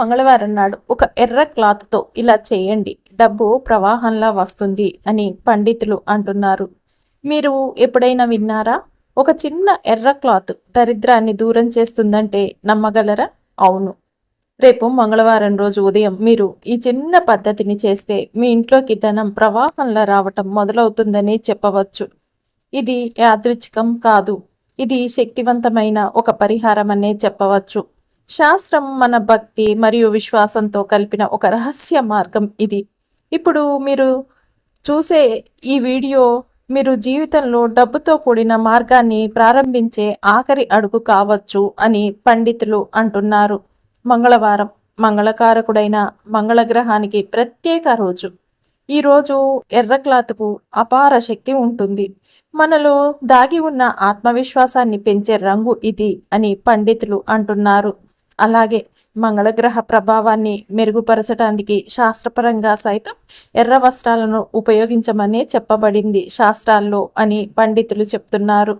మంగళవారం నాడు ఒక ఎర్ర క్లాత్తో ఇలా చేయండి. డబ్బు ప్రవాహంలా వస్తుంది అని పండితులు అంటున్నారు. మీరు ఎప్పుడైనా విన్నారా? ఒక చిన్న ఎర్ర క్లాత్ దరిద్రాన్ని దూరం చేస్తుందంటే నమ్మగలరా? అవును. రేపు మంగళవారం రోజు ఉదయం మీరు ఈ చిన్న పద్ధతిని చేస్తే మీ ఇంట్లోకి ధనం ప్రవాహంలా రావటం మొదలవుతుందని చెప్పవచ్చు. ఇది యాదృచ్ఛికం కాదు. ఇది శక్తివంతమైన ఒక పరిహారం అనే చెప్పవచ్చు. శాస్త్రం మన భక్తి మరియు విశ్వాసంతో కలిపిన ఒక రహస్య మార్గం ఇది. ఇప్పుడు మీరు చూసే ఈ వీడియో మీరు జీవితంలో డబ్బుతో కూడిన మార్గాన్ని ప్రారంభించే ఆఖరి అడుగు కావచ్చు అని పండితులు అంటున్నారు. మంగళవారం మంగళకారకుడైన మంగళగ్రహానికి ప్రత్యేక రోజు. ఈరోజు ఎర్ర క్లాత్కు అపార శక్తి ఉంటుంది. మనలో దాగి ఉన్న ఆత్మవిశ్వాసాన్ని పెంచే రంగు ఇది అని పండితులు అంటున్నారు. అలాగే మంగళగ్రహ ప్రభావాన్ని మెరుగుపరచడానికి శాస్త్రపరంగా సైతం ఎర్ర వస్త్రాలను ఉపయోగించమనే చెప్పబడింది శాస్త్రాల్లో అని పండితులు చెప్తున్నారు.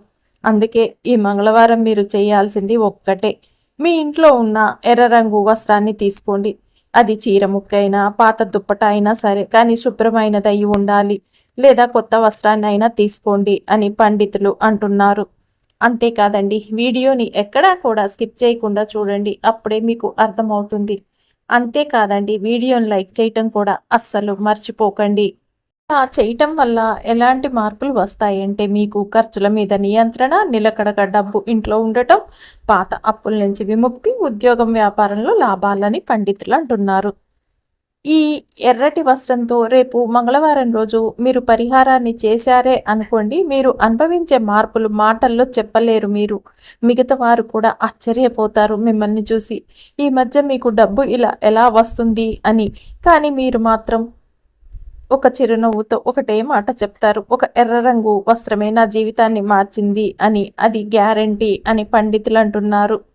అందుకే ఈ మంగళవారం మీరు చేయాల్సింది ఒక్కటే. మీ ఇంట్లో ఉన్న ఎర్ర రంగు వస్త్రాన్ని తీసుకోండి. అది చీర ముక్కైనా పాత దుప్పట అయినా సరే కానీ శుభ్రమైనది అయి ఉండాలి. లేదా కొత్త వస్త్రాన్ని అయినా తీసుకోండి అని పండితులు అంటున్నారు. అంతేకాదండి. వీడియోని ఎక్కడా కూడా స్కిప్ చేయకుండా చూడండి. అప్పుడే మీకు అర్థమవుతుంది. అంతేకాదండి వీడియోని లైక్ చేయటం కూడా అస్సలు మర్చిపోకండి. ఆ చేయటం వల్ల ఎలాంటి మార్పులు వస్తాయంటే మీకు ఖర్చుల మీద నియంత్రణ నిలకడగా డబ్బు ఇంట్లో ఉండటం పాత అప్పుల నుంచి విముక్తి ఉద్యోగం వ్యాపారంలో లాభాలని పండితులు అంటున్నారు. ఈ ఎర్రటి వస్త్రంతో రేపు మంగళవారం రోజు మీరు పరిహారాన్ని చేశారే అనుకోండి మీరు అనుభవించే మార్పులు మాటల్లో చెప్పలేరు మీరు. మిగతా వారు కూడా ఆశ్చర్యపోతారు మిమ్మల్ని చూసి. ఈ మధ్య మీకు డబ్బు ఇలా ఎలా వస్తుంది అని. కానీ మీరు మాత్రం ఒక చిరునవ్వుతో ఒకటే మాట చెప్తారు. ఒక ఎర్ర రంగు వస్త్రమే నా జీవితాన్ని మార్చింది అని. అది గ్యారంటీ అని పండితులు అంటున్నారు.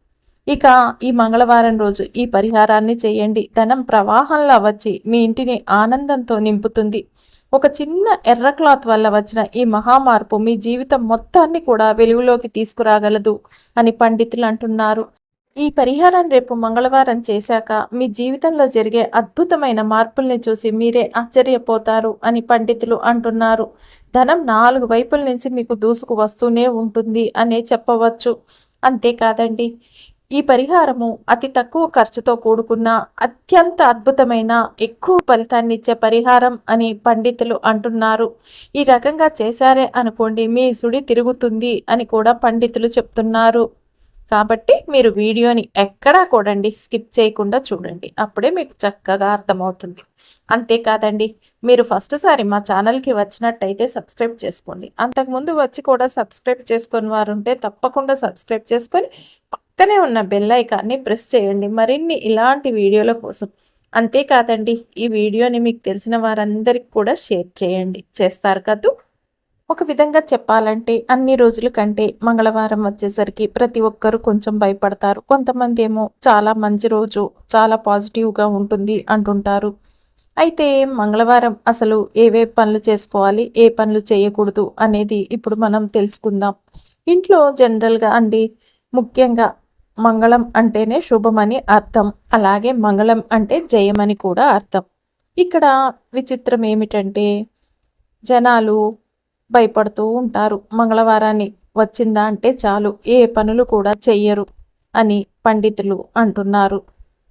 ఇక ఈ మంగళవారం రోజు ఈ పరిహారాన్ని చేయండి. ధనం ప్రవాహంలో వచ్చి మీ ఇంటిని ఆనందంతో నింపుతుంది. ఒక చిన్న ఎర్ర క్లాత్ వల్ల వచ్చిన ఈ మహామార్పు మీ జీవితం మొత్తాన్ని కూడా వెలుగులోకి తీసుకురాగలదు అని పండితులు అంటున్నారు. ఈ పరిహారం రేపు మంగళవారం చేశాక మీ జీవితంలో జరిగే అద్భుతమైన మార్పుల్ని చూసి మీరే ఆశ్చర్యపోతారు అని పండితులు అంటున్నారు. ధనం నాలుగు వైపుల నుంచి మీకు దూసుకు వస్తూనే ఉంటుంది అనే చెప్పవచ్చు. అంతేకాదండి. ఈ పరిహారము అతి తక్కువ ఖర్చుతో కూడుకున్న అత్యంత అద్భుతమైన ఎక్కువ ఫలితాన్నిచ్చే పరిహారం అని పండితులు అంటున్నారు. ఈ రకంగా చేశారే అనుకోండి మీ సుడి తిరుగుతుంది అని కూడా పండితులు చెప్తున్నారు. కాబట్టి మీరు వీడియోని ఎక్కడా కూడండి స్కిప్ చేయకుండా చూడండి అప్పుడే మీకు చక్కగా అర్థమవుతుంది. అంతేకాదండి మీరు ఫస్ట్ సారి మా ఛానల్కి వచ్చినట్టయితే సబ్స్క్రైబ్ చేసుకోండి. అంతకుముందు వచ్చి కూడా సబ్స్క్రైబ్ చేసుకొని వారు ఉంటే తప్పకుండా సబ్స్క్రైబ్ చేసుకొని పక్కనే ఉన్న బెల్ ఐకాన్ని ప్రెస్ చేయండి. మరిన్ని ఇలాంటి వీడియోల కోసం అంతేకాదండి ఈ వీడియోని మీకు తెలిసిన వారందరికి కూడా షేర్ చేయండి. చేస్తారు కదూ? ఒక విధంగా చెప్పాలంటే అన్ని రోజుల కంటే మంగళవారం వచ్చేసరికి ప్రతి ఒక్కరూ కొంచెం భయపడతారు. కొంతమంది ఏమో చాలా మంచి రోజు చాలా పాజిటివ్గా ఉంటుంది అంటుంటారు. అయితే మంగళవారం అసలు ఏవే పనులు చేసుకోవాలి ఏ పనులు చేయకూడదు అనేది ఇప్పుడు మనం తెలుసుకుందాం. ఇంట్లో జనరల్గా అండి ముఖ్యంగా మంగళం అంటేనే శుభమని అర్థం. అలాగే మంగళం అంటే జయమని కూడా అర్థం. ఇక్కడ విచిత్రం ఏమిటంటే జనాలు భయపడుతూ ఉంటారు. మంగళవారాన్ని వచ్చిందా అంటే చాలు ఏ పనులు కూడా చెయ్యరు అని పండితులు అంటున్నారు.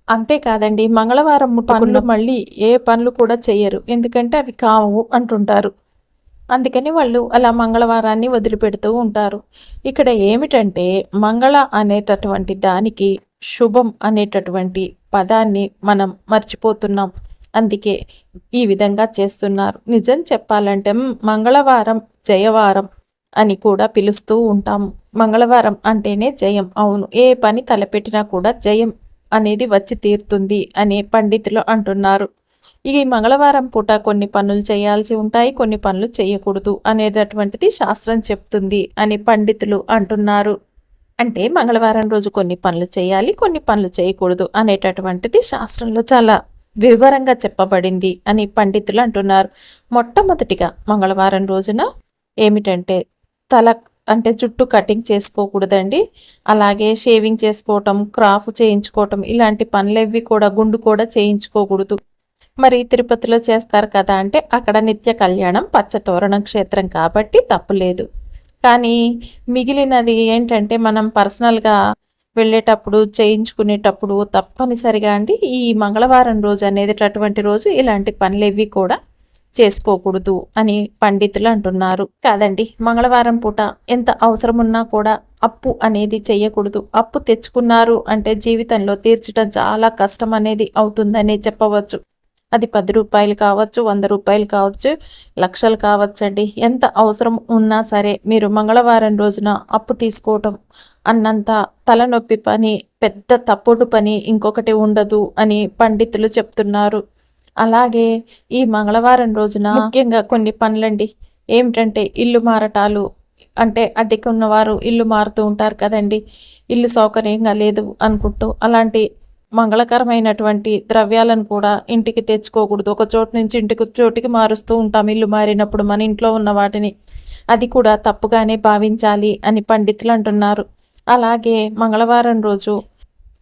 అంతేకాదండి మంగళవారం పనులు మళ్ళీ ఏ పనులు కూడా చెయ్యరు. ఎందుకంటే అవి కావు అంటుంటారు. అందుకని వాళ్ళు అలా మంగళవారాన్ని వదిలిపెడుతూ ఉంటారు. ఇక్కడ ఏమిటంటే మంగళ అనేటటువంటి దానికి శుభం అనేటటువంటి పదాన్ని మనం మర్చిపోతున్నాం. అందుకే ఈ విధంగా చేస్తున్నారు. నిజం చెప్పాలంటే మంగళవారం జయవారం అని కూడా పిలుస్తూ ఉంటాము మంగళవారం అంటేనే జయం. అవును ఏ పని తలపెట్టినా కూడా జయం అనేది వచ్చి తీరుతుంది అని పండితులు అంటున్నారు. ఈ మంగళవారం పూట కొన్ని పనులు చేయాల్సి ఉంటాయి కొన్ని పనులు చేయకూడదు అనేటటువంటిది శాస్త్రం చెప్తుంది అని పండితులు అంటున్నారు. అంటే మంగళవారం రోజు కొన్ని పనులు చేయాలి కొన్ని పనులు చేయకూడదు అనేటటువంటిది శాస్త్రంలో చాలా వివరంగా చెప్పబడింది అని పండితులు అంటున్నారు. మొట్టమొదటిగా మంగళవారం రోజున ఏమిటంటే తల అంటే జుట్టు కటింగ్ చేసుకోకూడదండి. అలాగే షేవింగ్ చేసుకోవటం క్రాఫ్ చేయించుకోవటం ఇలాంటి పనులు కూడా గుండు కూడా చేయించుకోకూడదు. మరి తిరుపతిలో చేస్తారు కదా అంటే అక్కడ నిత్య కళ్యాణం పచ్చతోరణం క్షేత్రం కాబట్టి తప్పులేదు కానీ మిగిలినది ఏంటంటే మనం పర్సనల్గా వెళ్ళేటప్పుడు చేయించుకునేటప్పుడు తప్పనిసరిగా అండి ఈ మంగళవారం రోజు అనేది అటువంటి రోజు ఇలాంటి పనులేవి కూడా చేసుకోకూడదు అని పండితులు అంటున్నారు. కాదండి మంగళవారం పూట ఎంత అవసరం ఉన్నా కూడా అప్పు అనేది చేయకూడదు అప్పు తెచ్చుకున్నారు అంటే జీవితంలో తీర్చడం చాలా కష్టం అనేది అవుతుందనే చెప్పవచ్చు. అది పది రూపాయలు కావచ్చు వంద రూపాయలు కావచ్చు లక్షలు కావచ్చండి. ఎంత అవసరం ఉన్నా సరే మీరు మంగళవారం రోజున అప్పు తీసుకోవటం అన్నంత తలనొప్పి పని పెద్ద తప్పుడు పని ఇంకొకటి ఉండదు అని పండితులు చెప్తున్నారు. అలాగే ఈ మంగళవారం రోజున ముఖ్యంగా కొన్ని పనులండి. ఏమిటంటే ఇల్లు మారటాలు అంటే అద్దెకు ఉన్నవారు ఇల్లు మారుతూ ఉంటారు కదండి. ఇల్లు సౌకర్యంగా లేదు అనుకుంటూ అలాంటి మంగళకరమైనటువంటి ద్రవ్యాలను కూడా ఇంటికి తెచ్చుకోకూడదు. ఒక చోటు నుంచి ఇంటికి చోటికి మారుస్తూ ఉంటాం. ఇల్లు మారినప్పుడు మన ఇంట్లో ఉన్న వాటిని అది కూడా తప్పుగానే భావించాలి అని పండితులు అంటున్నారు. అలాగే మంగళవారం రోజు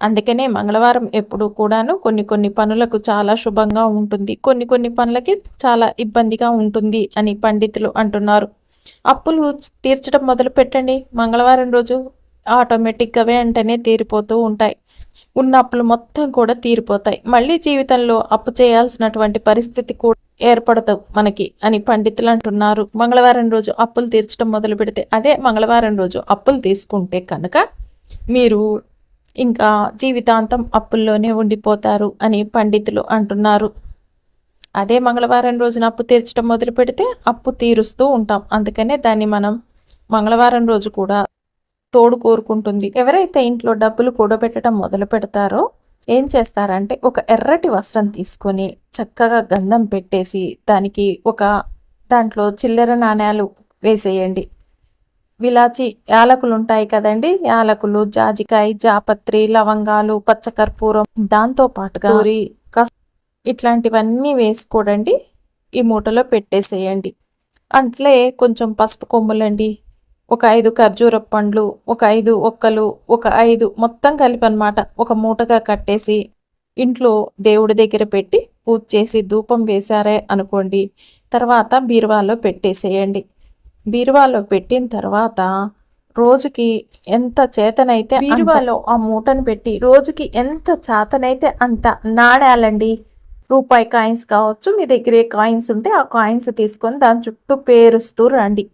అందుకనే మంగళవారం ఎప్పుడు కూడాను కొన్ని కొన్ని పనులకు చాలా శుభంగా ఉంటుంది. కొన్ని కొన్ని పనులకి చాలా ఇబ్బందిగా ఉంటుంది అని పండితులు అంటున్నారు. అప్పులు తీర్చడం మొదలు పెట్టండి మంగళవారం రోజు ఆటోమేటిక్గా వెంటనే తీరిపోతూ ఉంటాయి. ఉన్న అప్పులు మొత్తం కూడా తీరిపోతాయి. మళ్ళీ జీవితంలో అప్పు చేయాల్సినటువంటి పరిస్థితి కూడా ఏర్పడతావు మనకి అని పండితులు అంటున్నారు. మంగళవారం రోజు అప్పులు తీర్చడం మొదలు పెడితే అదే మంగళవారం రోజు అప్పులు తీసుకుంటే కనుక మీరు ఇంకా జీవితాంతం అప్పుల్లోనే ఉండిపోతారు అని పండితులు అంటున్నారు. అదే మంగళవారం రోజున అప్పు తీర్చడం మొదలు పెడితే అప్పు తీరుస్తూ ఉంటాం. అందుకనే దాన్ని మనం మంగళవారం రోజు కూడా తోడు కోరుకుంటుంది. ఎవరైతే ఇంట్లో డబ్బులు కూడబెట్టడం మొదలు పెడతారో ఏం చేస్తారంటే ఒక ఎర్రటి వస్త్రం తీసుకొని చక్కగా గంధం పెట్టేసి దానికి ఒక దాంట్లో చిల్లర నాణ్యాలు వేసేయండి. విలాచి యాలకులు ఉంటాయి కదండి. యాలకులు జాజికాయ జాపత్రి లవంగాలు పచ్చకర్పూరం దాంతో పాటుగా ఇట్లాంటివన్నీ వేసుకోడండి. ఈ మూటలో పెట్టేసేయండి. అట్లే కొంచెం పసుపు కొమ్ములండి. ఒక ఐదు ఖర్జూర పండ్లు ఒక ఐదు ఒక్కలు ఒక ఐదు మొత్తం కలిపి అనమాట ఒక మూటగా కట్టేసి ఇంట్లో దేవుడి దగ్గర పెట్టి పూజ చేసి ధూపం వేశారే అనుకోండి తర్వాత బీరువాలో పెట్టేసేయండి. బీరువాలో పెట్టిన తర్వాత రోజుకి ఎంత చేతనైతే బీరువాలో ఆ మూటను పెట్టి రోజుకి ఎంత చేతనైతే అంత నాడాలండి రూపాయి కాయిన్స్ కావచ్చు మీ దగ్గర కాయిన్స్ ఉంటే ఆ కాయిన్స్ తీసుకొని దాని చుట్టూ పేరుస్తూ రండి.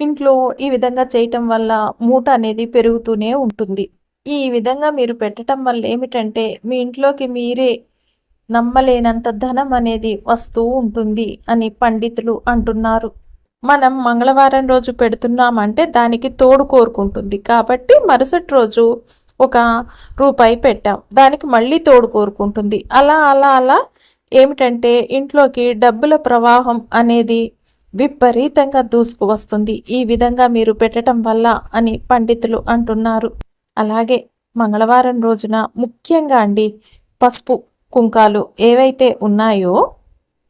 ఇంట్లో ఈ విధంగా చేయటం వల్ల మూట అనేది పెరుగుతూనే ఉంటుంది. ఈ విధంగా మీరు పెట్టడం వల్ల ఏమిటంటే మీ ఇంట్లోకి మీరే నమ్మలేనంత ధనం అనేది వస్తూ ఉంటుంది అని పండితులు అంటున్నారు. మనం మంగళవారం రోజు పెడుతున్నామంటే దానికి తోడు కోరుకుంటుంది. కాబట్టి మరుసటి రోజు ఒక రూపాయి పెట్టాం. దానికి మళ్ళీ తోడు కోరుకుంటుంది. అలా అలా అలా ఏమిటంటే ఇంట్లోకి డబ్బుల ప్రవాహం అనేది విపరీతంగా దూసుకు వస్తుంది. ఈ విధంగా మీరు పెట్టడం వల్ల అని పండితులు అంటున్నారు. అలాగే మంగళవారం రోజున ముఖ్యంగా అండి పసుపు కుంకాలు ఏవైతే ఉన్నాయో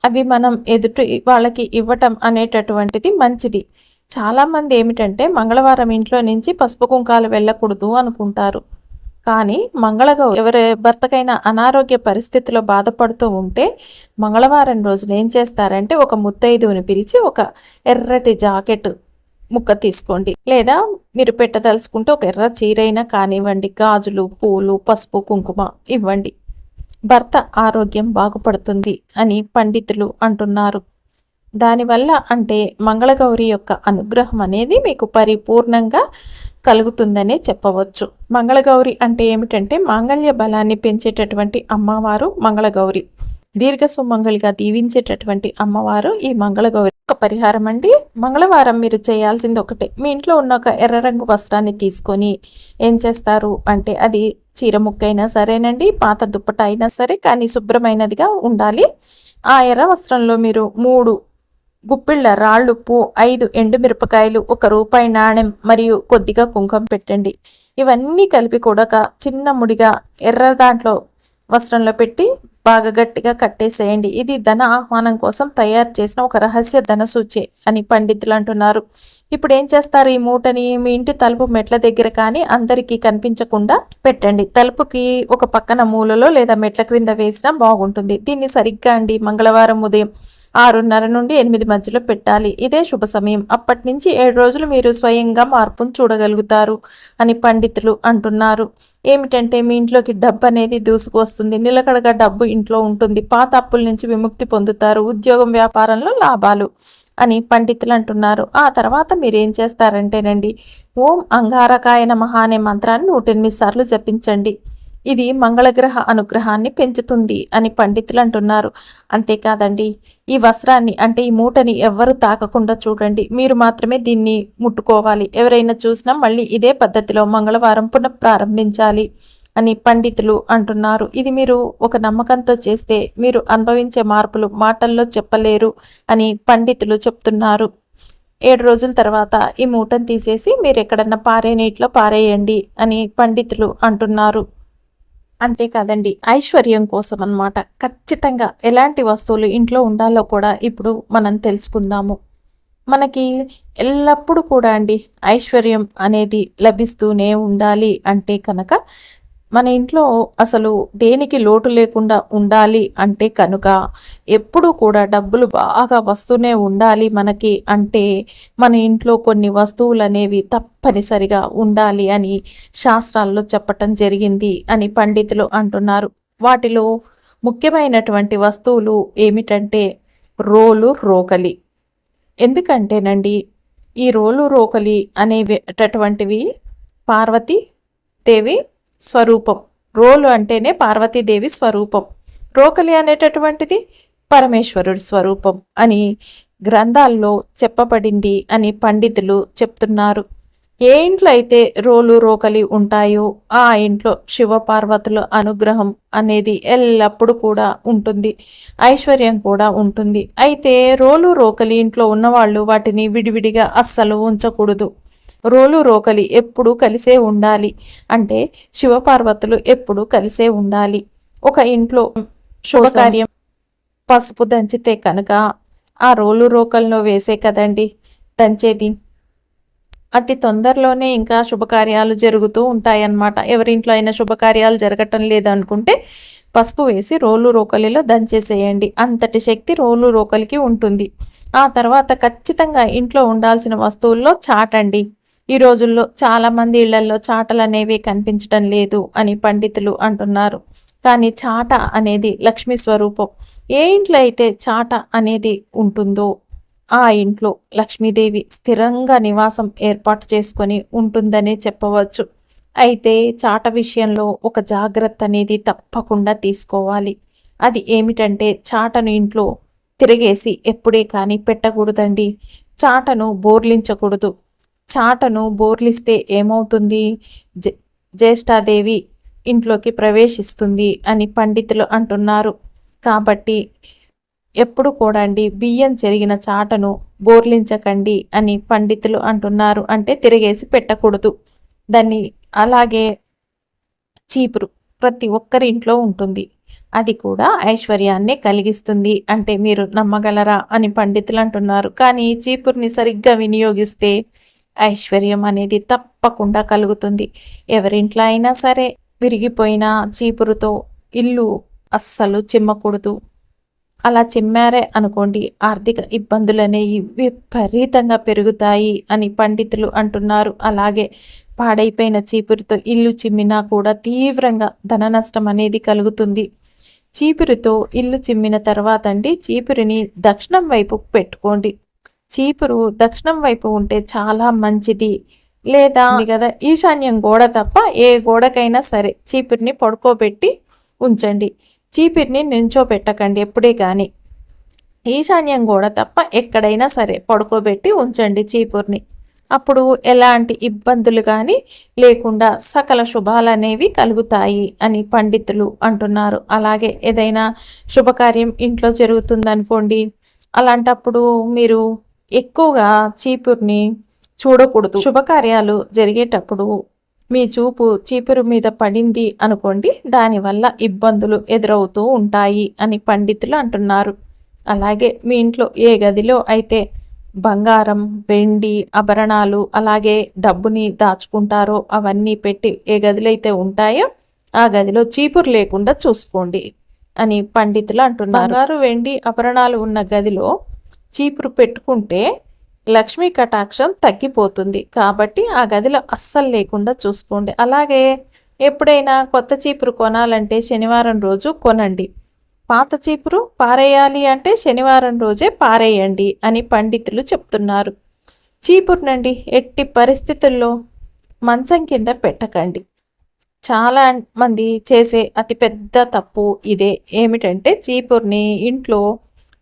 అవి మనం ఎదుటి వాళ్ళకి ఇవ్వటం అనేటటువంటిది మంచిది. చాలామంది ఏమిటంటే మంగళవారం ఇంట్లో నుంచి పసుపు కుంకాలు వెళ్ళకూడదు అనుకుంటారు. కానీ మంగళగౌ ఎవరి భర్తకైనా అనారోగ్య పరిస్థితిలో బాధపడుతూ ఉంటే మంగళవారం రోజున ఏం చేస్తారంటే ఒక ముత్తైదువుని పిలిచి ఒక ఎర్రటి జాకెట్ ముక్క తీసుకోండి. లేదా మీరు పెట్టదలుచుకుంటే ఒక ఎర్ర చీరైనా కానివ్వండి గాజులు పూలు పసుపు కుంకుమ ఇవ్వండి. భర్త ఆరోగ్యం బాగుపడుతుంది అని పండితులు అంటున్నారు. దానివల్ల అంటే మంగళగౌరి యొక్క అనుగ్రహం అనేది మీకు పరిపూర్ణంగా కలుగుతుందనే చెప్పవచ్చు. మంగళగౌరి అంటే ఏమిటంటే మాంగళ్య బలాన్ని పెంచేటటువంటి అమ్మవారు మంగళగౌరి. దీర్ఘ సుమంగళిగా దీవించేటటువంటి అమ్మవారు ఈ మంగళగౌరి. ఒక పరిహారం అండి. మంగళవారం మీరు చేయాల్సింది ఒకటే. మీ ఇంట్లో ఉన్న ఒక ఎర్ర రంగు వస్త్రాన్ని తీసుకొని ఏం చేస్తారు? అంటే అది చీర ముక్కైనా సరేనండి పాత దుప్పట అయినా సరే కానీ శుభ్రమైనదిగా ఉండాలి. ఆ ఎర్ర వస్త్రంలో మీరు మూడు గుప్పిళ్ళ రాళ్ళుప్పు ఐదు ఎండుమిరపకాయలు ఒక రూపాయి నాణెం మరియు కొద్దిగా కుంకుమ పెట్టండి. ఇవన్నీ కలిపి కూడా చిన్న ముడిగా ఎర్ర దాంట్లో వస్త్రంలో పెట్టి బాగా గట్టిగా కట్టేసేయండి ఇది ధన ఆహ్వానం కోసం తయారు చేసిన ఒక రహస్య ధన సూచే అని పండితులు అంటున్నారు. ఇప్పుడు ఏం చేస్తారు? ఈ మూటని మీ ఇంటి తలుపు మెట్ల దగ్గర కానీ అందరికీ కనిపించకుండా పెట్టండి. తలుపుకి ఒక పక్కన మూలలో లేదా మెట్ల క్రింద వేసినా బాగుంటుంది. దీన్ని సరిగ్గా అండి. మంగళవారం ఉదయం ఆరున్నర నుండి ఎనిమిది మధ్యలో పెట్టాలి. ఇదే శుభ సమయం. అప్పటి నుంచి ఏడు రోజులు మీరు స్వయంగా మార్పును చూడగలుగుతారు అని పండితులు అంటున్నారు. ఏమిటంటే మీ ఇంట్లోకి డబ్బు అనేది దూసుకువస్తుంది. నిలకడగా డబ్బు ఇంట్లో ఉంటుంది. పాత అప్పుల నుంచి విముక్తి పొందుతారు. ఉద్యోగం వ్యాపారంలో లాభాలు అని పండితులు అంటున్నారు. ఆ తర్వాత మీరేం చేస్తారంటేనండి ఓం అంగారకాయ నమః అనే మంత్రాన్ని నూట ఎనిమిది సార్లు జపించండి. ఇది మంగళగ్రహ అనుగ్రహాన్ని పెంచుతుంది అని పండితులు అంటున్నారు. అంతేకాదండి ఈ వస్త్రాన్ని అంటే ఈ మూటని ఎవ్వరు తాకకుండా చూడండి. మీరు మాత్రమే దీన్ని ముట్టుకోవాలి. ఎవరైనా చూసినా మళ్ళీ ఇదే పద్ధతిలో మంగళవారం పునః ప్రారంభించాలి అని పండితులు అంటున్నారు. ఇది మీరు ఒక నమ్మకంతో చేస్తే మీరు అనుభవించే మార్పులు మాటల్లో చెప్పలేరు అని పండితులు చెప్తున్నారు. ఏడు రోజుల తర్వాత ఈ మూటను తీసేసి మీరు ఎక్కడన్నా పారే నీటిలో పారేయండి అని పండితులు అంటున్నారు. అంతేకాదండి ఐశ్వర్యం కోసం అన్నమాట ఖచ్చితంగా ఎలాంటి వస్తువులు ఇంట్లో ఉండాలో కూడా ఇప్పుడు మనం తెలుసుకుందాము. మనకి ఎల్లప్పుడూ కూడా అండి ఐశ్వర్యం అనేది లభిస్తూనే ఉండాలి అంటే కనుక మన ఇంట్లో అసలు దేనికి లోటు లేకుండా ఉండాలి అంటే కనుక ఎప్పుడూ కూడా డబ్బులు బాగా వస్తూనే ఉండాలి మనకి అంటే మన ఇంట్లో కొన్ని వస్తువులు అనేవి తప్పనిసరిగా ఉండాలి అని శాస్త్రాల్లో చెప్పటం జరిగింది అని పండితులు అంటున్నారు. వాటిలో ముఖ్యమైనటువంటి వస్తువులు ఏమిటంటే రోలు రోకలి. ఎందుకంటేనండి ఈ రోలు రోకలి అనేటటువంటివి పార్వతి దేవి స్వరూపం. రోలు అంటేనే పార్వతీదేవి స్వరూపం. రోకలి అనేటటువంటిది పరమేశ్వరుడి స్వరూపం అని గ్రంథాల్లో చెప్పబడింది అని పండితులు చెప్తున్నారు. ఏ ఇంట్లో అయితే రోలు రోకలి ఉంటాయో ఆ ఇంట్లో శివపార్వతుల అనుగ్రహం అనేది ఎల్లప్పుడూ కూడా ఉంటుంది. ఐశ్వర్యం కూడా ఉంటుంది. అయితే రోలు రోకలి ఇంట్లో ఉన్నవాళ్ళు వాటిని విడివిడిగా అస్సలు ఉంచకూడదు. రోలు రోకలి ఎప్పుడు కలిసే ఉండాలి. అంటే శివపార్వతులు ఎప్పుడు కలిసే ఉండాలి. ఒక ఇంట్లో శుభకార్యం పసుపు దంచితే కనుక ఆ రోలు రోకల్లో వేసే కదండి దంచేది. అతి తొందరలోనే ఇంకా శుభకార్యాలు జరుగుతూ ఉంటాయన్నమాట. ఎవరింట్లో అయినా శుభకార్యాలు జరగటం లేదనుకుంటే పసుపు వేసి రోలు రోకలిలో దంచేసేయండి. అంతటి శక్తి రోలు రోకలికి ఉంటుంది. ఆ తర్వాత ఖచ్చితంగా ఇంట్లో ఉండాల్సిన వస్తువుల్లో చాటండి. ఈ రోజుల్లో చాలామంది ఇళ్ళలో చాటలు అనేవి కనిపించడం లేదు అని పండితులు అంటున్నారు. కానీ చాట అనేది లక్ష్మీ స్వరూపం. ఏ ఇంట్లో అయితే చాట అనేది ఉంటుందో ఆ ఇంట్లో లక్ష్మీదేవి స్థిరంగా నివాసం ఏర్పాటు చేసుకొని ఉంటుందనే చెప్పవచ్చు. అయితే చాట విషయంలో ఒక జాగ్రత్త అనేది తప్పకుండా తీసుకోవాలి. అది ఏమిటంటే చాటను ఇంట్లో తిరిగేసి ఎప్పుడే కానీ పెట్టకూడదండి. చాటను బోర్లించకూడదు. చాటను బోర్లిస్తే ఏమవుతుంది? జ్యేష్ఠాదేవి ఇంట్లోకి ప్రవేశిస్తుంది అని పండితులు అంటున్నారు. కాబట్టి ఎప్పుడు కూడా అండి బియ్యం చెరిగిన చాటను బోర్లించకండి అని పండితులు అంటున్నారు అంటే తిరిగేసి పెట్టకూడదు. దాన్ని అలాగే చీపురు ప్రతి ఒక్కరి ఇంట్లో ఉంటుంది. అది కూడా ఐశ్వర్యాన్ని కలిగిస్తుంది అంటే మీరు నమ్మగలరా అని పండితులు అంటున్నారు. కానీ చీపురుని సరిగ్గా వినియోగిస్తే ఐశ్వర్యం అనేది తప్పకుండా కలుగుతుంది. ఎవరింట్లో అయినా సరే విరిగిపోయిన చీపురుతో ఇల్లు అస్సలు చిమ్మకూడదు. అలా చిమ్మారే అనుకోండి ఆర్థిక ఇబ్బందులు అనేవి విపరీతంగా పెరుగుతాయి అని పండితులు అంటున్నారు. అలాగే పాడైపోయిన చీపురుతో ఇల్లు చిమ్మినా కూడా తీవ్రంగా ధన నష్టం అనేది కలుగుతుంది. చీపురుతో ఇల్లు చిమ్మిన తర్వాత అండి చీపురిని దక్షిణం వైపు పెట్టుకోండి. చీపురు దక్షిణం వైపు ఉంటే చాలా మంచిది. లేదా కదా? ఈశాన్యం గోడ తప్ప ఏ గోడకైనా సరే చీపురిని పడుకోబెట్టి ఉంచండి. చీపిరిని నించోబెట్టకండి ఎప్పుడే కానీ ఈశాన్యం గోడ తప్ప ఎక్కడైనా సరే పడుకోబెట్టి ఉంచండి చీపుర్ని. అప్పుడు ఎలాంటి ఇబ్బందులు కానీ లేకుండా సకల శుభాలు అనేవి కలుగుతాయి అని పండితులు అంటున్నారు. అలాగే ఏదైనా శుభకార్యం ఇంట్లో జరుగుతుందనుకోండి అలాంటప్పుడు మీరు ఎక్కువగా చీపుర్ని చూడకూడదు. శుభకార్యాలు జరిగేటప్పుడు మీ చూపు చీపురు మీద పడింది అనుకోండి దానివల్ల ఇబ్బందులు ఎదురవుతూ ఉంటాయి అని పండితులు అంటున్నారు. అలాగే మీ ఇంట్లో ఏ గదిలో అయితే బంగారం వెండి ఆభరణాలు అలాగే డబ్బుని దాచుకుంటారో అవన్నీ పెట్టి ఏ గదిలో అయితే ఉంటాయో ఆ గదిలో చీపురు లేకుండా చూసుకోండి అని పండితులు అంటున్నారు. బంగారు వెండి ఆభరణాలు ఉన్న గదిలో చీపురు పెట్టుకుంటే లక్ష్మీ కటాక్షం తగ్గిపోతుంది. కాబట్టి ఆ గదిలో అస్సలు లేకుండా చూసుకోండి. అలాగే ఎప్పుడైనా కొత్త చీపురు కొనాలంటే శనివారం రోజు కొనండి. పాత చీపురు పారేయాలి అంటే శనివారం రోజే పారేయండి అని పండితులు చెప్తున్నారు. చీపురు నండి ఎట్టి పరిస్థితుల్లో మంచం కింద పెట్టకండి. చాలా మంది చేసే అతిపెద్ద తప్పు ఇదే. ఏమిటంటే చీపుర్ని ఇంట్లో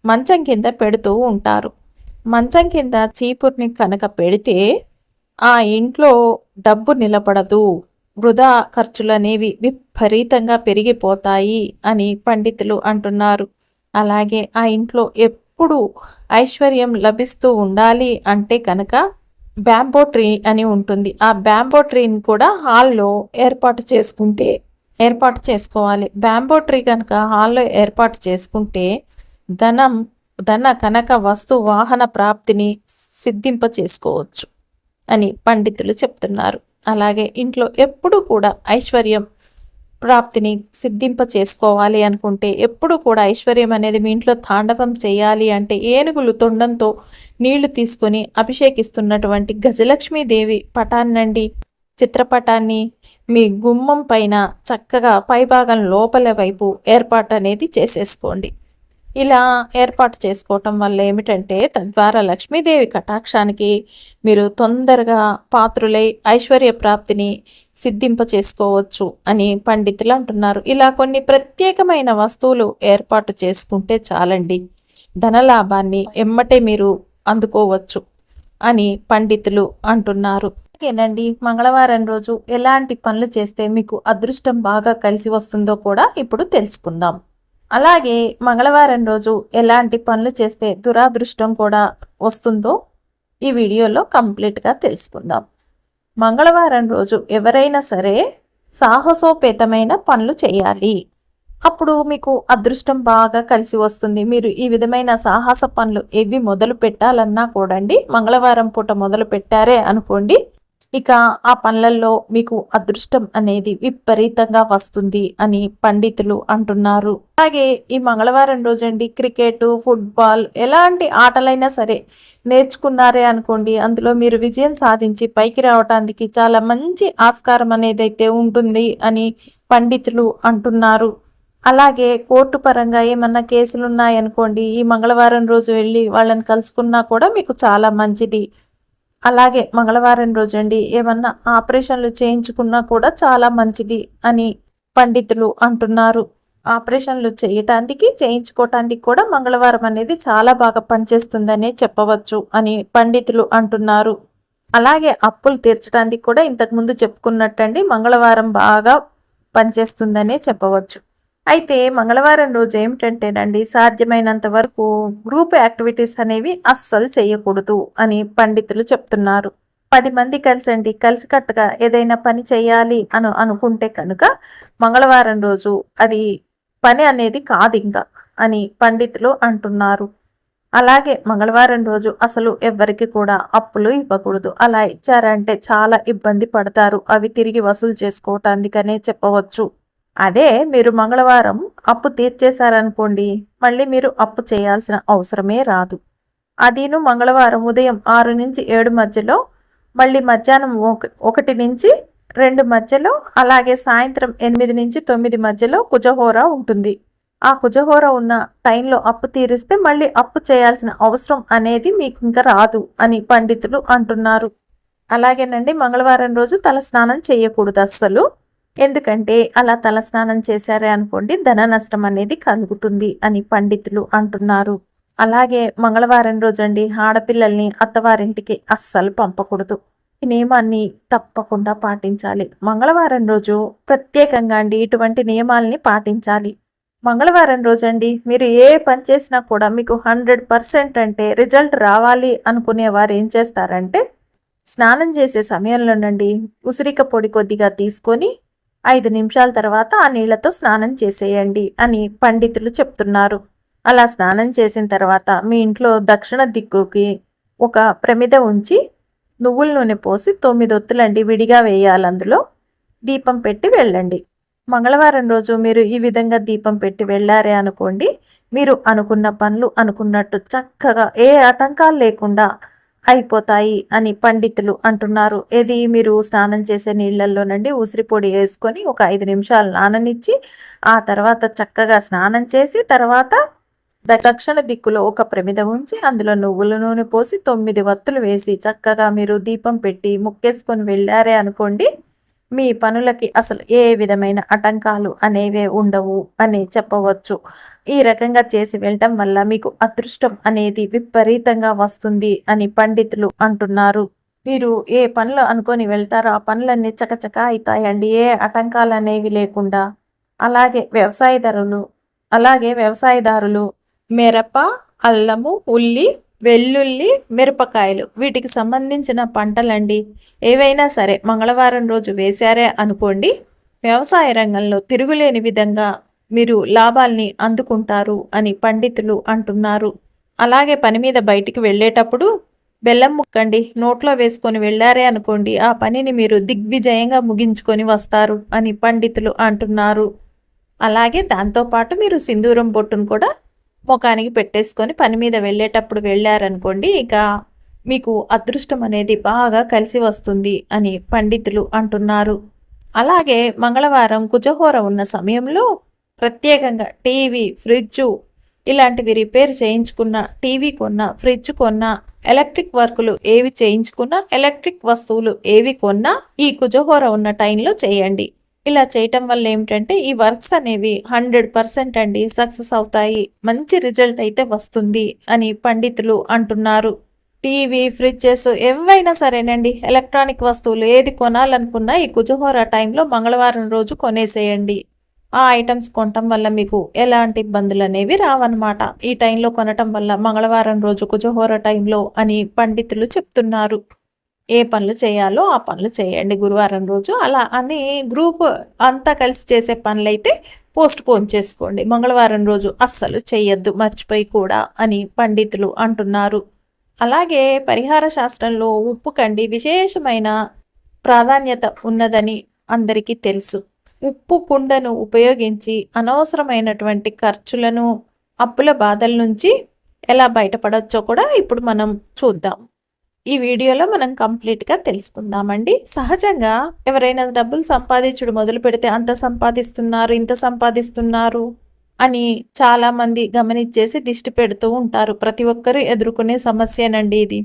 మంచం కింద పెడుతూ ఉంటారు. మంచం కింద చీపుర్ని కనుక పెడితే ఆ ఇంట్లో డబ్బు నిలబడదు. వృధా ఖర్చులు అనేవి విపరీతంగా పెరిగిపోతాయి అని పండితులు అంటున్నారు. అలాగే ఆ ఇంట్లో ఎప్పుడు ఐశ్వర్యం లభిస్తూ ఉండాలి అంటే కనుక బ్యాంబో ట్రీ అని ఉంటుంది. ఆ బ్యాంబో ట్రీని కూడా హాల్లో ఏర్పాటు చేసుకుంటే ఏర్పాటు చేసుకోవాలి. బ్యాంబో ట్రీ కనుక హాల్లో ఏర్పాటు చేసుకుంటే ధనం ధన కనక వస్తు వాహన ప్రాప్తిని సిద్ధింప చేసుకోవచ్చు అని పండితులు చెప్తున్నారు. అలాగే ఇంట్లో ఎప్పుడు కూడా ఐశ్వర్యం ప్రాప్తిని సిద్ధింప చేసుకోవాలి అనుకుంటే ఎప్పుడు కూడా ఐశ్వర్యం అనేది మీ ఇంట్లో తాండవం చేయాలి అంటే ఏనుగులు తొండంతో నీళ్ళు తీసుకొని అభిషేకిస్తున్నటువంటి గజలక్ష్మీదేవి పటాన్నండి. చిత్రపటాన్ని మీ గుమ్మం పైన చక్కగా పైభాగం లోపల వైపు ఏర్పాటు అనేది చేసేసుకోండి. ఇలా ఏర్పాటు చేసుకోవటం వల్ల ఏమిటంటే తద్వారా లక్ష్మీదేవి కటాక్షానికి మీరు తొందరగా పాత్రులై ఐశ్వర్య ప్రాప్తిని సిద్ధింప చేసుకోవచ్చు అని పండితులు అంటున్నారు. ఇలా కొన్ని ప్రత్యేకమైన వస్తువులు ఏర్పాటు చేసుకుంటే చాలండి. ధనలాభాన్ని ఎమ్మటే మీరు అందుకోవచ్చు అని పండితులు అంటున్నారు. ఓకేనండి మంగళవారం రోజు ఎలాంటి పనులు చేస్తే మీకు అదృష్టం బాగా కలిసి వస్తుందో కూడా ఇప్పుడు తెలుసుకుందాం. అలాగే మంగళవారం రోజు ఎలాంటి పనులు చేస్తే దురాదృష్టం కూడా వస్తుందో ఈ వీడియోలో కంప్లీట్గా తెలుసుకుందాం. మంగళవారం రోజు ఎవరైనా సరే సాహసోపేతమైన పనులు చేయాలి. అప్పుడు మీకు అదృష్టం బాగా కలిసి వస్తుంది. మీరు ఈ విధమైన సాహస పనులు ఏవి మొదలు పెట్టాలన్నా కూడండి మంగళవారం పూట మొదలు పెట్టారే అనుకోండి ఇక ఆ పనులలో మీకు అదృష్టం అనేది విపరీతంగా వస్తుంది అని పండితులు అంటున్నారు. అలాగే ఈ మంగళవారం రోజండి క్రికెట్ ఫుట్బాల్ ఎలాంటి ఆటలైనా సరే నేర్చుకున్నారే అనుకోండి అందులో మీరు విజయం సాధించి పైకి రావటానికి చాలా మంచి ఆస్కారం అనేది అయితే ఉంటుంది అని పండితులు అంటున్నారు. అలాగే కోర్టు పరంగా ఏమన్నా కేసులు ఉన్నాయనుకోండి ఈ మంగళవారం రోజు వెళ్ళి వాళ్ళని కలుసుకున్నా కూడా మీకు చాలా మంచిది. అలాగే మంగళవారం రోజండి ఏమన్నా ఆపరేషన్లు చేయించుకున్నా కూడా చాలా మంచిది అని పండితులు అంటున్నారు. ఆపరేషన్లు చేయటానికి చేయించుకోవటానికి కూడా మంగళవారం అనేది చాలా బాగా పనిచేస్తుందనే చెప్పవచ్చు అని పండితులు అంటున్నారు. అలాగే అప్పులు తీర్చడానికి కూడా ఇంతకుముందు చెప్పుకున్నట్టండి మంగళవారం బాగా పనిచేస్తుందనే చెప్పవచ్చు. అయితే మంగళవారం రోజు ఏమిటంటేనండి సాధ్యమైనంత వరకు గ్రూప్ యాక్టివిటీస్ అనేవి అస్సలు చేయకూడదు అని పండితులు చెప్తున్నారు. పది మంది కలిసండి కలిసికట్టుగా ఏదైనా పని చేయాలి అని అనుకుంటే కనుక మంగళవారం రోజు అది పని అనేది కాదు ఇంకా అని పండితులు అంటున్నారు. అలాగే మంగళవారం రోజు అసలు ఎవ్వరికి కూడా అప్పులు ఇవ్వకూడదు. అలా ఇచ్చారంటే చాలా ఇబ్బంది పడతారు. అవి తిరిగి వసూలు చేసుకోవటానికనే చెప్పవచ్చు. అదే మీరు మంగళవారం అప్పు తీర్చేశారనుకోండి మళ్ళీ మీరు అప్పు చేయాల్సిన అవసరమే రాదు. అదిను మంగళవారం ఉదయం ఆరు నుంచి ఏడు మధ్యలో మళ్ళీ మధ్యాహ్నం ఒకటి నుంచి రెండు మధ్యలో అలాగే సాయంత్రం ఎనిమిది నుంచి తొమ్మిది మధ్యలో కుజహోర ఉంటుంది. ఆ కుజహోర ఉన్న టైంలో అప్పు తీరిస్తే మళ్ళీ అప్పు చేయాల్సిన అవసరం అనేది మీకు ఇంకా రాదు అని పండితులు అంటున్నారు. అలాగేనండి మంగళవారం రోజు తల స్నానం చేయకూడదు అస్సలు. ఎందుకంటే అలా తలస్నానం చేశారే అనుకోండి ధన నష్టం అనేది కలుగుతుంది అని పండితులు అంటున్నారు. అలాగే మంగళవారం రోజండి ఆడపిల్లల్ని అత్తవారింటికి అస్సలు పంపకూడదు. ఈ నియమాన్ని తప్పకుండా పాటించాలి. మంగళవారం రోజు ప్రత్యేకంగా అండి ఇటువంటి నియమాల్ని పాటించాలి. మంగళవారం రోజండి మీరు ఏ పని చేసినా కూడా మీకు హండ్రెడ్ పర్సెంట్ అంటే రిజల్ట్ రావాలి అనుకునే వారు ఏం చేస్తారంటే స్నానం చేసే సమయంలోనండి ఉసిరిక పొడి కొద్దిగా తీసుకొని ఐదు నిమిషాల తర్వాత ఆ నీళ్ళతో స్నానం చేసేయండి అని పండితులు చెప్తున్నారు. అలా స్నానం చేసిన తర్వాత మీ ఇంట్లో దక్షిణ దిక్కుకి ఒక ప్రమిద ఉంచి నువ్వుల నూనె పోసి తొమ్మిది ఒత్తులండి విడిగా వేయాలి. అందులో దీపం పెట్టి వెళ్ళండి. మంగళవారం రోజు మీరు ఈ విధంగా దీపం పెట్టి వెళ్ళారే అనుకోండి మీరు అనుకున్న పనులు అనుకున్నట్టు చక్కగా ఏ ఆటంకాలు లేకుండా అయిపోతాయి అని పండితులు అంటున్నారు. ఇది మీరు స్నానం చేసే నీళ్ళల్లోనండి ఉసిరి పొడి వేసుకొని ఒక ఐదు నిమిషాలు నాననిచ్చి ఆ తర్వాత చక్కగా స్నానం చేసి తర్వాత దక్షిణ దిక్కులో ఒక ప్రమిద ఉంచి అందులో నువ్వుల నూనె పోసి తొమ్మిది వత్తులు వేసి చక్కగా మీరు దీపం పెట్టి ముక్కేసుకొని వెళ్ళారే అనుకోండి మీ పనులకి అసలు ఏ విధమైన ఆటంకాలు అనేవే ఉండవు అని చెప్పవచ్చు. ఈ రకంగా చేసి వెళ్ళటం వల్ల మీకు అదృష్టం అనేది విపరీతంగా వస్తుంది అని పండితులు అంటున్నారు. మీరు ఏ పనులు అనుకొని వెళ్తారో ఆ పనులన్నీ చకచక అవుతాయండి. ఏ ఆటంకాలు అనేవి లేకుండా. అలాగే వ్యవసాయదారులు అలాగే వ్యవసాయదారులు మిరప అల్లము ఉల్లి వెల్లుల్లి మిరపకాయలు వీటికి సంబంధించిన పంటలండి. ఏవైనా సరే మంగళవారం రోజు వేశారే అనుకోండి వ్యవసాయ రంగంలో తిరుగులేని విధంగా మీరు లాభాల్ని అందుకుంటారు అని పండితులు అంటున్నారు. అలాగే పని మీద బయటికి వెళ్ళేటప్పుడు బెల్లం ముక్కండి నోట్లో వేసుకొని వెళ్ళారే అనుకోండి ఆ పనిని మీరు దిగ్విజయంగా ముగించుకొని వస్తారు అని పండితులు అంటున్నారు. అలాగే దాంతోపాటు మీరు సింధూరం బొట్టును కూడా ముఖానికి పెట్టేసుకొని పని మీద వెళ్ళేటప్పుడు వెళ్ళారనుకోండి ఇక మీకు అదృష్టం అనేది బాగా కలిసి వస్తుంది అని పండితులు అంటున్నారు. అలాగే మంగళవారం కుజహోర ఉన్న సమయంలో ప్రత్యేకంగా టీవీ ఫ్రిడ్జు ఇలాంటివి రిపేర్ చేయించుకున్న టీవీ కొన్న ఫ్రిడ్జ్ కొన్న ఎలక్ట్రిక్ వర్కులు ఏవి చేయించుకున్నా ఎలక్ట్రిక్ వస్తువులు ఏవి కొన్నా ఈ కుజహోర ఉన్న టైంలో చేయండి. ఇలా చేయటం వల్ల ఏమిటంటే ఈ వర్క్స్ అనేవి హండ్రెడ్ పర్సెంట్ అండి సక్సెస్ అవుతాయి. మంచి రిజల్ట్ అయితే వస్తుంది అని పండితులు అంటున్నారు. టీవీ ఫ్రిడ్జెస్ ఏవైనా సరేనండి. ఎలక్ట్రానిక్ వస్తువులు ఏది కొనాలనుకున్నా ఈ కుజహోర టైంలో మంగళవారం రోజు కొనేసేయండి. ఆ ఐటమ్స్ కొనటం వల్ల మీకు ఎలాంటి ఇబ్బందులు అనేవి రావన్నమాట. ఈ టైంలో కొనటం వల్ల మంగళవారం రోజు కుజహోర టైంలో అని పండితులు చెప్తున్నారు. ఏ పనులు చేయాలో ఆ పనులు చేయండి గురువారం రోజు. అలా అని గ్రూప్ అంతా కలిసి చేసే పనులు అయితే పోస్ట్ పోన్ చేసుకోండి. మంగళవారం రోజు అస్సలు చేయొద్దు మర్చిపోయి కూడా అని పండితులు అంటున్నారు. అలాగే పరిహార శాస్త్రంలో ఉప్పు కండి విశేషమైన ప్రాధాన్యత ఉన్నదని అందరికీ తెలుసు. ఉప్పు కుండను ఉపయోగించి అనవసరమైనటువంటి ఖర్చులను అప్పుల బాధల నుంచి ఎలా బయటపడవచ్చో కూడా ఇప్పుడు మనం చూద్దాం. ఈ వీడియోలో మనం కంప్లీట్గా తెలుసుకుందామండి. సహజంగా ఎవరైనా డబ్బులు సంపాదించుడు మొదలు పెడితే అంత సంపాదిస్తున్నారు ఇంత సంపాదిస్తున్నారు అని చాలామంది గమనించేసి దిష్టి పెడుతూ ఉంటారు. ప్రతి ఒక్కరూ ఎదుర్కొనే సమస్యనండి ఇది.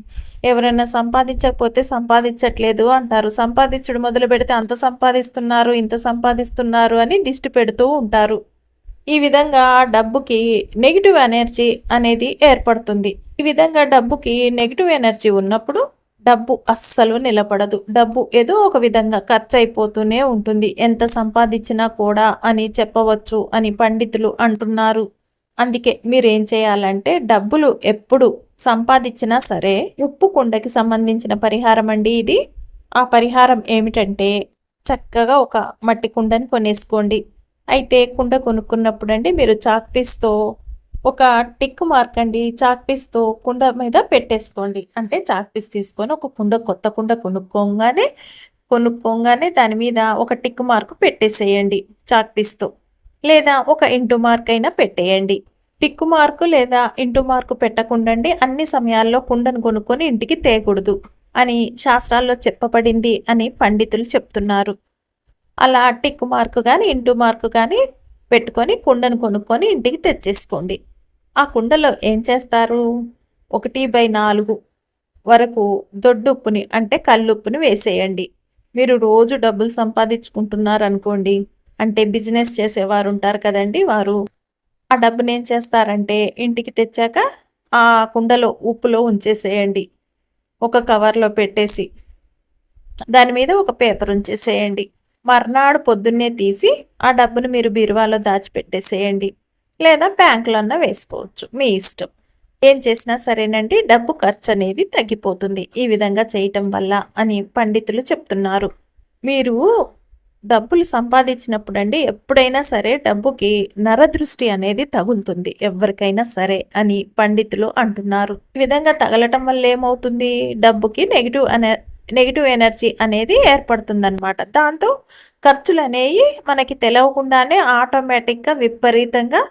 ఎవరైనా సంపాదించకపోతే సంపాదించట్లేదు అంటారు. సంపాదించుడు మొదలు పెడితే అంత సంపాదిస్తున్నారు ఇంత సంపాదిస్తున్నారు అని దిష్టి పెడుతూ ఉంటారు. ఈ విధంగా డబ్బుకి నెగిటివ్ ఎనర్జీ అనేది ఏర్పడుతుంది. ఈ విధంగా డబ్బుకి నెగిటివ్ ఎనర్జీ ఉన్నప్పుడు డబ్బు అస్సలు నిలబడదు. డబ్బు ఏదో ఒక విధంగా ఖర్చు అయిపోతూనే ఉంటుంది. ఎంత సంపాదించినా కూడా అని చెప్పవచ్చు అని పండితులు అంటున్నారు. అందుకే మీరేం చేయాలంటే డబ్బులు ఎప్పుడు సంపాదించినా సరే ఉప్పు కుండకి సంబంధించిన పరిహారం అండి ఇది. ఆ పరిహారం ఏమిటంటే చక్కగా ఒక మట్టి కుండని కొనేసుకోండి. అయితే కుండ కొనుక్కున్నప్పుడు అండి మీరు చాక్ పీస్తో ఒక టిక్ మార్క్ అండి. చాక్ పీస్తో కుండ మీద పెట్టేసుకోండి. అంటే చాక్ పీస్ తీసుకొని ఒక కుండ కొత్త కుండ కొనుక్కోగానే కొనుక్కోగానే దాని మీద ఒక టిక్ మార్క్ పెట్టేసేయండి చాక్ పీస్తో. లేదా ఒక ఇంటు మార్క్ అయినా పెట్టేయండి. టిక్కు మార్కు లేదా ఇంటూ మార్కు పెట్టకుండండి అన్ని సమయాల్లో కుండను కొనుక్కొని ఇంటికి తేకూడదు అని శాస్త్రాల్లో చెప్పబడింది అని పండితులు చెప్తున్నారు. అలా టిక్ మార్క్ కానీ ఇంటూ మార్క్ కానీ పెట్టుకొని కుండను కొనుక్కొని ఇంటికి తెచ్చేసుకోండి. ఆ కుండలో ఏం చేస్తారు? ఒకటి బై నాలుగు వరకు దొడ్డుప్పుని అంటే కల్లుప్పుని వేసేయండి. మీరు రోజు డబ్బులు సంపాదించుకుంటున్నారు అనుకోండి అంటే బిజినెస్ చేసేవారు ఉంటారు కదండి వారు ఆ డబ్బుని ఏం చేస్తారంటే ఇంటికి తెచ్చాక ఆ కుండలో ఉప్పులో ఉంచేసేయండి. ఒక కవర్లో పెట్టేసి దాని మీద ఒక పేపర్ ఉంచేసేయండి. మర్నాడు పొద్దున్నే తీసి ఆ డబ్బును మీరు బీరువాలో దాచిపెట్టేసేయండి. లేదా బ్యాంకులన్నా వేసుకోవచ్చు. మీ ఇష్టం. ఏం చేసినా సరేనండి. డబ్బు ఖర్చు అనేది తగ్గిపోతుంది. ఈ విధంగా చేయటం వల్ల అని పండితులు చెప్తున్నారు. మీరు డబ్బులు సంపాదించినప్పుడు అండి ఎప్పుడైనా సరే డబ్బుకి నరదృష్టి అనేది తగులుతుంది. ఎవరికైనా సరే అని పండితులు అంటున్నారు. ఈ విధంగా తగలటం వల్ల ఏమవుతుంది? డబ్బుకి నెగిటివ్ అనే నెగిటివ్ ఎనర్జీ అనేది ఏర్పడుతుందన్నమాట. దాంతో ఖర్చులు అనేవి మనకి తెలవకుండానే ఆటోమేటిక్గా విపరీతంగా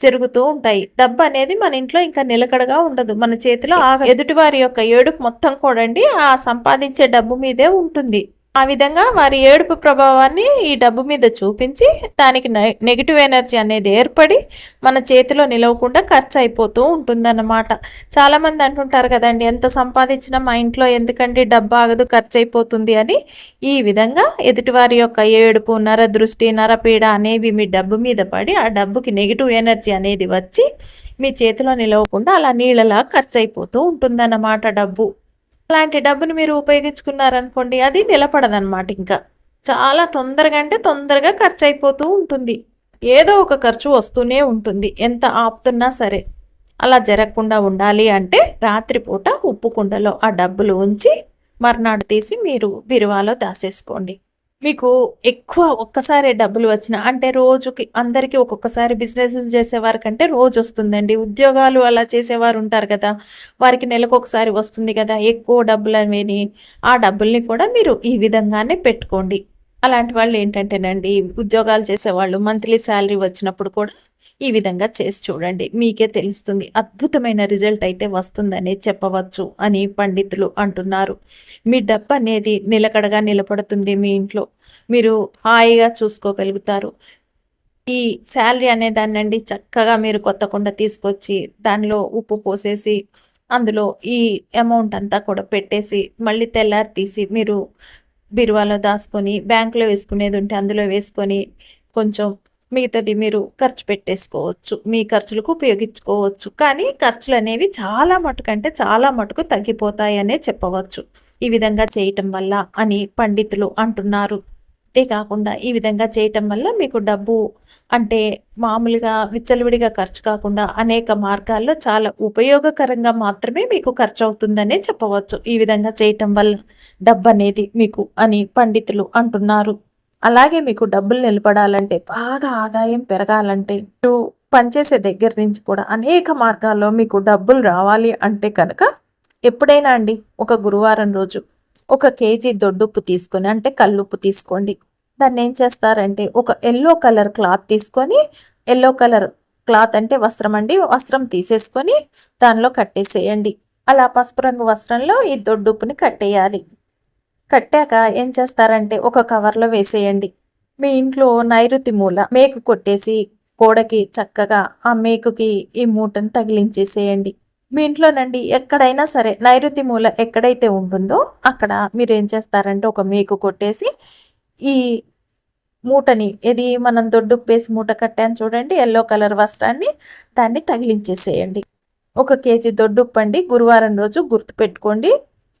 జరుగుతూ ఉంటాయి. డబ్బు అనేది మన ఇంట్లో ఇంకా నిలకడగా ఉండదు. మన చేతిలో ఆ ఎదుటివారి యొక్క ఏడుపు మొత్తం కూడండి ఆ సంపాదించే డబ్బు మీదే ఉంటుంది. ఆ విధంగా వారి ఏడుపు ప్రభావాన్ని ఈ డబ్బు మీద చూపించి దానికి నెగిటివ్ ఎనర్జీ అనేది ఏర్పడి మన చేతిలో నిలవకుండా ఖర్చు అయిపోతూ ఉంటుందన్నమాట. చాలామంది అంటుంటారు కదండి ఎంత సంపాదించినా మా ఇంట్లో ఎందుకండి డబ్బు ఆగదు ఖర్చు అయిపోతుంది అని. ఈ విధంగా ఎదుటివారి యొక్క ఏడుపు నర దృష్టి నరపీడ అనేవి మీ డబ్బు మీద పడి ఆ డబ్బుకి నెగిటివ్ ఎనర్జీ అనేది వచ్చి మీ చేతిలో నిలవకుండా అలా నీళ్ళలా ఖర్చు అయిపోతూ ఉంటుందన్నమాట డబ్బు. అలాంటి డబ్బును మీరు ఉపయోగించుకున్నారనుకోండి అది నిలబడదన్నమాట ఇంకా. చాలా తొందరగా అంటే తొందరగా ఖర్చు అయిపోతూ ఉంటుంది. ఏదో ఒక ఖర్చు వస్తూనే ఉంటుంది. ఎంత ఆపుతున్నా సరే. అలా జరగకుండా ఉండాలి అంటే రాత్రిపూట ఉప్పు కుండలో ఆ డబ్బులు ఉంచి మర్నాడు తీసి మీరు బిరువాలో దాసేసుకోండి. మీకు ఎక్కువ ఒక్కసారి డబ్బులు వచ్చిన అంటే రోజుకి అందరికీ ఒక్కొక్కసారి బిజినెస్ చేసేవారి కంటే రోజు వస్తుందండి. ఉద్యోగాలు అలా చేసేవారు ఉంటారు కదా వారికి నెలకు ఒకసారి వస్తుంది కదా ఎక్కువ డబ్బులు అనేవి ఆ డబ్బుల్ని కూడా మీరు ఈ విధంగానే పెట్టుకోండి. అలాంటి వాళ్ళు ఏంటంటేనండి ఉద్యోగాలు చేసేవాళ్ళు మంత్లీ శాలరీ వచ్చినప్పుడు కూడా ఈ విధంగా చేసి చూడండి. మీకే తెలుస్తుంది. అద్భుతమైన రిజల్ట్ అయితే వస్తుందని చెప్పవచ్చు అని పండితులు అంటున్నారు. మీ డబ్బు అనేది నిలకడగా నిలబడుతుంది మీ ఇంట్లో. మీరు హాయిగా చూసుకోగలుగుతారు. ఈ శాలరీ అనే దాన్నండి చక్కగా మీరు కొత్త కుండ తీసుకొచ్చి దానిలో ఉప్పు పోసేసి అందులో ఈ అమౌంట్ అంతా కూడా పెట్టేసి మళ్ళీ తెల్లారి తీసి మీరు బిరువాలో దాచుకొని బ్యాంకులో వేసుకునేది ఉంటే అందులో వేసుకొని కొంచెం మిగతాది మీరు ఖర్చు పెట్టేసుకోవచ్చు మీ ఖర్చులకు ఉపయోగించుకోవచ్చు. కానీ ఖర్చులు అనేవి చాలా మటుకు అంటే చాలా మటుకు తగ్గిపోతాయనే చెప్పవచ్చు. ఈ విధంగా చేయటం వల్ల అని పండితులు అంటున్నారు. అంతేకాకుండా ఈ విధంగా చేయటం వల్ల మీకు డబ్బు అంటే మామూలుగా విచ్చలవిడిగా ఖర్చు కాకుండా అనేక మార్గాల్లో చాలా ఉపయోగకరంగా మాత్రమే మీకు ఖర్చు అవుతుందనే చెప్పవచ్చు. ఈ విధంగా చేయటం వల్ల డబ్బు అనేది మీకు అని పండితులు అంటున్నారు. అలాగే మీకు డబ్బులు నిలబడాలంటే బాగా ఆదాయం పెరగాలంటే ఇటు పనిచేసే దగ్గర నుంచి కూడా అనేక మార్గాల్లో మీకు డబ్బులు రావాలి అంటే కనుక ఎప్పుడైనా అండి ఒక గురువారం రోజు ఒక కేజీ దొడ్డుప్పు తీసుకొని అంటే కల్లుప్పు తీసుకోండి. దాన్ని ఏం చేస్తారంటే ఒక ఎల్లో కలర్ క్లాత్ తీసుకొని ఎల్లో కలర్ క్లాత్ అంటే వస్త్రం అండి వస్త్రం తీసేసుకొని దానిలో కట్టేసేయండి. అలా పసుపు రంగు వస్త్రంలో ఈ దొడ్డుప్పుని కట్టేయాలి. కట్టాక ఏం చేస్తారంటే ఒక కవర్లో వేసేయండి. మీ ఇంట్లో నైరుతి మూల మేకు కొట్టేసి గోడకి చక్కగా ఆ మేకుకి ఈ మూటను తగిలించేసేయండి. మీ ఇంట్లోనండి ఎక్కడైనా సరే నైరుతి మూల ఎక్కడైతే ఉంటుందో అక్కడ మీరు ఏం చేస్తారంటే ఒక మేకు కొట్టేసి ఈ మూటని ఇది మనం దొడ్డుప్పేసి మూట కట్టాను చూడండి ఎల్లో కలర్ వస్త్రాన్ని దాన్ని తగిలించేసేయండి. ఒక కేజీ దొడ్డుప్పండి గురువారం రోజు గుర్తు పెట్టుకోండి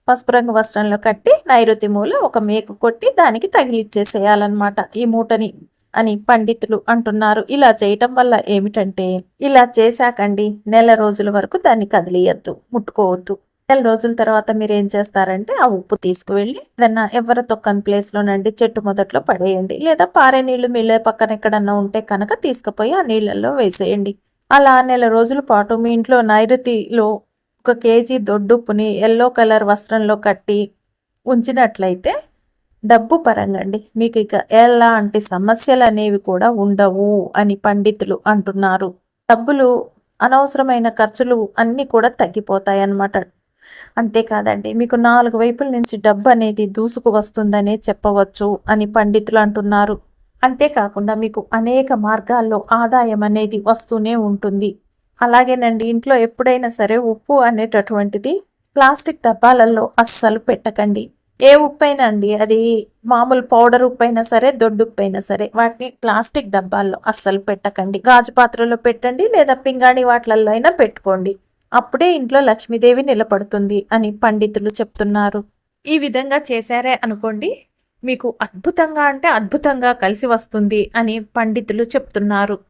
పసుపు రంగు వస్త్రంలో కట్టి నైరుతి మూల ఒక మేకు కొట్టి దానికి తగిలిచ్చేసేయాలన్నమాట. ఈ మూటని అని పండితులు అంటున్నారు. ఇలా చేయటం వల్ల ఏమిటంటే ఇలా చేశాకండి నెల రోజుల వరకు దాన్ని కదిలియద్దు ముట్టుకోవద్దు. నెల రోజుల తర్వాత మీరు ఏం చేస్తారంటే ఆ ఉప్పు తీసుకువెళ్ళి ఏదన్నా ఎవరి తొక్కని ప్లేస్లోనండి చెట్టు మొదట్లో పడేయండి. లేదా పారే నీళ్ళు మీళ్ళ పక్కన ఎక్కడన్నా ఉంటే కనుక తీసుకుపోయి ఆ నీళ్ళల్లో వేసేయండి. అలా నెల రోజుల పాటు మీ ఇంట్లో నైరుతిలో ఒక కేజీ దొడ్డుప్పుని ఎల్లో కలర్ వస్త్రంలో కట్టి ఉంచినట్లయితే డబ్బు పరంగండి. మీకు ఇక ఎలాంటి సమస్యలు అనేవి కూడా ఉండవు అని పండితులు అంటున్నారు. డబ్బులు అనవసరమైన ఖర్చులు అన్నీ కూడా తగ్గిపోతాయి అన్నమాట అంతేకాదండి మీకు నాలుగు వైపుల నుంచి డబ్బు అనేది దూసుకు వస్తుందనే చెప్పవచ్చు అని పండితులు అంటున్నారు. అంతేకాకుండా మీకు అనేక మార్గాల్లో ఆదాయం అనేది వస్తూనే ఉంటుంది. అలాగేనండి ఇంట్లో ఎప్పుడైనా సరే ఉప్పు అనేటటువంటిది ప్లాస్టిక్ డబ్బాలలో అస్సలు పెట్టకండి. ఏ ఉప్పు అయినా అండి అది మామూలు పౌడర్ ఉప్పు అయినా సరే దొడ్డు ఉప్పు అయినా సరే వాటిని ప్లాస్టిక్ డబ్బాల్లో అస్సలు పెట్టకండి. గాజు పాత్రలో పెట్టండి లేదా పింగాణి వాటిలలో అయినా పెట్టుకోండి. అప్పుడే ఇంట్లో లక్ష్మీదేవి నిలబడుతుంది అని పండితులు చెప్తున్నారు. ఈ విధంగా చేశారే అనుకోండి మీకు అద్భుతంగా అంటే అద్భుతంగా కలిసి వస్తుంది అని పండితులు చెప్తున్నారు.